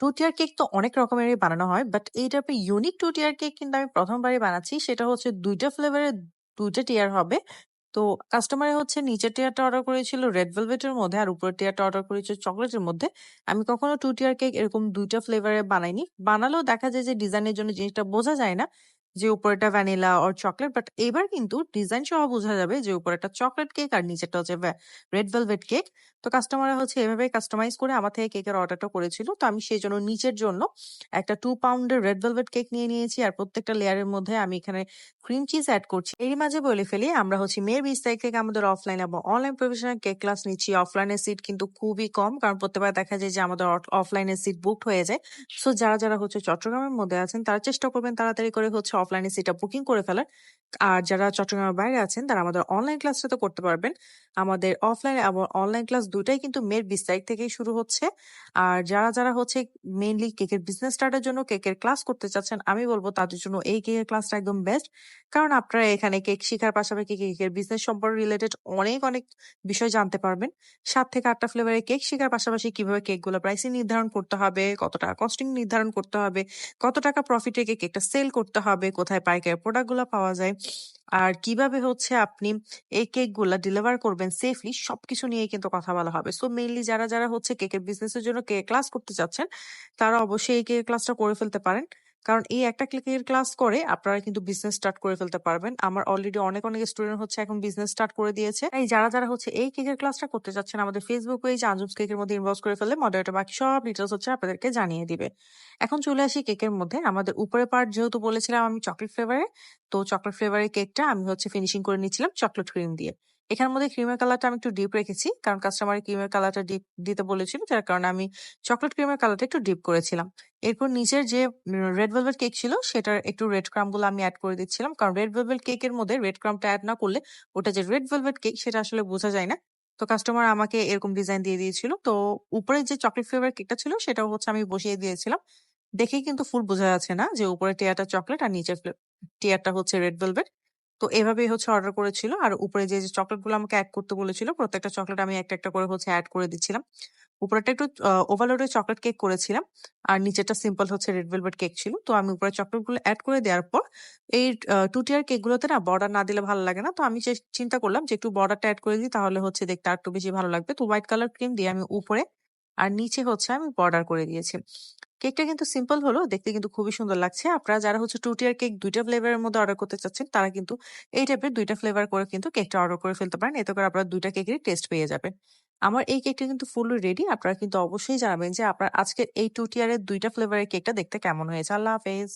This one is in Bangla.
টু টিয়ার কেক তো অনেক রকমেরই বানানো হয়। বাট এই টাইপের ইউনিক টু টিয়ার কেক কিন্তু আমি প্রথমবারই বানাচ্ছি। সেটা হচ্ছে দুইটা ফ্লেভারের দুইটা টিয়ার হবে। তো কাস্টমারে হচ্ছে নিচের টিয়ারটা অর্ডার করেছিল রেড ভেলভেটের মধ্যে, আর উপরের টিয়ারটা অর্ডার করেছিল চকলেটের মধ্যে। আমি কখনো টু টিয়ার কেক এরকম ২ টা ফ্লেভারে বানাইনি। বানালেও দেখা যায় যে ডিজাইনের জন্য জিনিসটা বোঝা যায় না যে উপরেরটা ভ্যানিলা অর চকোলেট। বাট এবার কিন্তু ডিজাইন সহ বোঝা যাবে যে উপরেরটা চকোলেট কেক আর নিচেরটা হচ্ছে রেড ভেলভেট কেক। তো কাস্টমাররা হচ্ছে এভাবেই কাস্টমাইজ করে আমার থেকে কেকের অর্ডারটা করেছিল। তো আমি সেজন্য নিচের জন্য একটা 2 পাউন্ডের রেড ভেলভেট কেক নিয়ে নিয়েছি। আর প্রত্যেকটা লেয়ারের মধ্যে আমি এখানে ক্রিম চিজ এড করছি। এরই মাঝে বলে ফেলি আমরা হচ্ছে মের ২০ তারিখ থেকে আমাদের অফলাইন এবং অনলাইন প্রফেশনাল কেক ক্লাস নিচ্ছি। অফলাইনের সিট কিন্তু খুবই কম। কারণ প্রত্যেকবার দেখা যায় যে আমাদের অফলাইনের সিট বুকড হয়ে যায়। সো যারা, যারা হচ্ছে চট্টগ্রামের মধ্যে আছেন তারা চেষ্টা করবেন তাড়াতাড়ি করে হচ্ছে অফলাইনের সিটটা বুকিং করে ফেলার। আর যারা চট্টগ্রামের বাইরে আছেন তারা আমাদের অনলাইন ক্লাসটা তো করতে পারবেন। আমাদের অফলাইন এবং অনলাইন ক্লাস ২ টাই কিন্তু মের ২০ তারিখ থেকেই শুরু হচ্ছে। আর যারা, যারা হচ্ছে মেইনলি কেকের বিজনেস স্টার্টের জন্য কেকের ক্লাস করতে চাচ্ছেন আমি বলব তাদের জন্য এই কেকের ক্লাসটা একদম বেস্ট। কারণ আপনারা এখানে কেক শিখার পাশাপাশি কেকের বিজনেস সম্পর্কে রিলেটেড অনেক, অনেক বিষয় জানতে পারবেন। সাত থেকে ৮ টা ফ্লেভারের কেক শিখার পাশাপাশি কীভাবে কেকগুলো প্রাইসিং নির্ধারণ করতে হবে, কত টাকা কস্টিং নির্ধারণ করতে হবে, কত টাকা প্রফিট কেকটা সেল করতে হবে, কোথায় পাইকারি প্রোডাক্টগুলো পাওয়া যায়। আর কীভাবে হচ্ছে আপনি এই কেকগুলা ডেলিভার করবেন সেফলি সবকিছু নিয়ে কিন্তু কথা বলা হবে। সো মেইনলি যারা, যারা হচ্ছে কেকের বিজনেসের জন্য কেক ক্লাস করতে চাচ্ছেন তারা অবশ্যই এই কেক ক্লাসটা করে ফেলতে পারেন। কারণ এই একটা কেকের ক্লাস করে আপনারা কিন্তু বিজনেস স্টার্ট করে ফেলতে পারবেন। আমার অলরেডি অনেক, অনেক স্টুডেন্ট হচ্ছে এখন বিজনেস স্টার্ট করে দিয়েছে। এই যারা, যারা হচ্ছে এই কেকের ক্লাসটা করতে চাচ্ছেন আমাদের ফেসবুক পেজ আঞ্জুমস কেকের মধ্যে ইনবক্স করে ফেললে মডারেটর বাকি সব ডিটেইলস হচ্ছে আপনাদেরকে জানিয়ে দিবে। এখন চলে আসি কেকের মধ্যে। আমাদের উপরের পার্ট যেহেতু বলেছিলাম আমি চকলেট ফ্লেভারের, তো চকলেট ফ্লেভারের কেকটা আমি হচ্ছে ফিনিশিং করে নিয়েছিলাম চকলেট ক্রিম দিয়ে। এখানের মধ্যে ক্রিমের কালারটা আমি একটু ডিপ রেখেছি। কারণ কাস্টমার ক্রিমের কালারটা ডিপ দিতে বলেছিল। যার কারণে আমি চকলেট ক্রিমের কালারটা একটু ডিপ করেছিলাম। এরপর নিচের যে রেড ভেলভেট কেক ছিল, সেটার একটু রেড ক্রাম্বগুলো আমি অ্যাড করে দিচ্ছিলাম। কারণ রেড ভেলভেট কেকের মধ্যে রেড ক্রাম্বটা অ্যাড না করলে ওটা যে রেড ভেলভেট কেক সেটা আসলে বোঝা যায় না। তো কাস্টমার আমাকে এরকম ডিজাইন দিয়ে দিয়েছিল। তো উপরে যে চকলেট ফ্লেভার কেকটা ছিল, সেটাও হচ্ছে আমি বসিয়ে দিয়েছিলাম। দেখেই কিন্তু ফুল বোঝা যাচ্ছে না যে উপরের টিয়ারটা চকলেট আর নিচের টিয়ারটা হচ্ছে রেড ভেলভেট। তো এভাবেই হচ্ছে অর্ডার করেছিল। আর উপরে যে, চকলেটগুলো আমাকে অ্যাড করতে বলেছিল প্রত্যেকটা চকলেট আমি একটা, একটা করে হচ্ছে অ্যাড করে দিচ্ছিলাম। উপরেটা একটু ওভারলোডের চকলেট কেক করেছিলাম। আর নিচেরটা সিম্পল হচ্ছে রেড ভেলভেট কেক ছিল। তো আমি উপরে চকলেটগুলো অ্যাড করে দেওয়ার পর এই 2 টিয়ার কেকগুলোতে না বর্ডার না দিলে ভালো লাগে না। তো আমি চিন্তা করলাম যে একটু বর্ডারটা অ্যাড করে দিই তাহলে হচ্ছে দেখতে আর একটু বেশি ভালো লাগবে। তো হোয়াইট কালার ক্রিম দিয়ে আমি উপরে আর নিচে হচ্ছে আমি বর্ডার করে দিয়েছি। কেকটা কিন্তু সিম্পল হলো, দেখতে কিন্তু খুবই সুন্দর লাগছে। আপনারা যারা হচ্ছে টু টিয়ার কেক ২ টা ফ্লেভারের মধ্যে অর্ডার করতে চাচ্ছেন, তারা কিন্তু এই টাইপের ২ টা ফ্লেভার করে কিন্তু কেকটা অর্ডার করে ফেলতে পারেন। এতে করে আপনারা ২ টা কেকেরই টেস্ট পেয়ে যাবেন। আমার এই কেকটা কিন্তু ফুল রেডি। আপনারা কিন্তু অবশ্যই জানাবেন যে আপনার আজকের এই টু টিয়ারের ২ টা ফ্লেভারের কেকটা দেখতে কেমন হয়েছে। আল্লাহ হাফেজ।